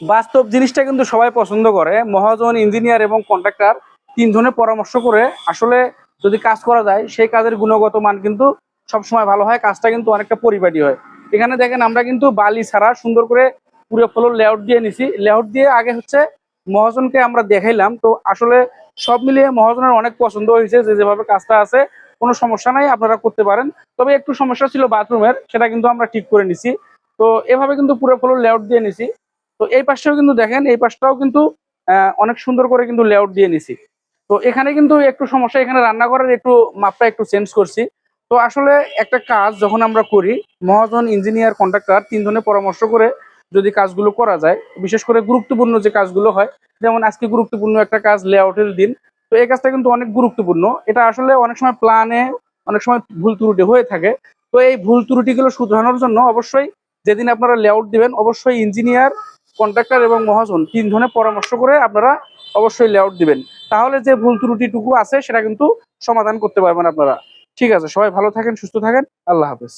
বাস্তব জিনিসটা কিন্তু সবাই পছন্দ করে। মহাজন, ইঞ্জিনিয়ার এবং কন্ট্রাক্টর তিনজনে পরামর্শ করে আসলে যদি কাজ করা যায়, সেই কাজের গুণগত মান কিন্তু সবসময় ভালো হয়, কাজটা কিন্তু অনেকটা পরিপাটি হয়। এখানে দেখেন আমরা কিন্তু বালি ছাড়া সুন্দর করে পুরো ফ্লোর লেআউট দিয়ে নিছি। লেআউট দিয়ে আগে হচ্ছে মহাজনকে আমরা দেখাইলাম। তো আসলে সব মিলিয়ে মহাজনের অনেক পছন্দ হয়েছে যে যেভাবে কাজটা আছে, কোনো সমস্যা নাই, আপনারা করতে পারেন। তবে একটু সমস্যা ছিল বাথরুমের সেটা কিন্তু আমরা ঠিক করে নিছি। তো এভাবে কিন্তু পুরো ফ্লোর লেআউট দিয়ে নিছি। তো এই পাশটাও কিন্তু দেখেন, এই পাশটাও কিন্তু অনেক সুন্দর করে কিন্তু লেআউট দিয়ে নিছি। তো এখানে কিন্তু একটু সমস্যা, এখানে রান্নাঘরের একটু মাপটা একটু চেঞ্জ করছি। তো আসলে একটা কাজ যখন আমরা করি, মহাজন ইঞ্জিনিয়ার কন্ট্রাক্টর তিনজনে পরামর্শ করে যদি কাজগুলো করা যায়, বিশেষ করে গুরুত্বপূর্ণ যে কাজগুলো হয়, যেমন আজকে গুরুত্বপূর্ণ একটা কাজ লেআউটের দিন, তো এই কাজটা কিন্তু অনেক গুরুত্বপূর্ণ। এটা আসলে অনেক সময় প্ল্যানে অনেক সময় ভুল ত্রুটি হয়ে থাকে। তো এই ভুল ত্রুটিগুলো শুধরানোর জন্য অবশ্যই যেদিন আপনারা লেআউট দিবেন, অবশ্যই ইঞ্জিনিয়ার কন্ট্রাক্টর এবং মহাজন তিন ধরনের পরামর্শ করে আপনারা অবশ্যই লেআউট দিবেন। তাহলে যে ভুল ত্রুটিটুকু আছে, সেটা কিন্তু সমাধান করতে পারবেন আপনারা। ঠিক আছে, সবাই ভালো থাকেন, সুস্থ থাকেন। আল্লাহ হাফেজ।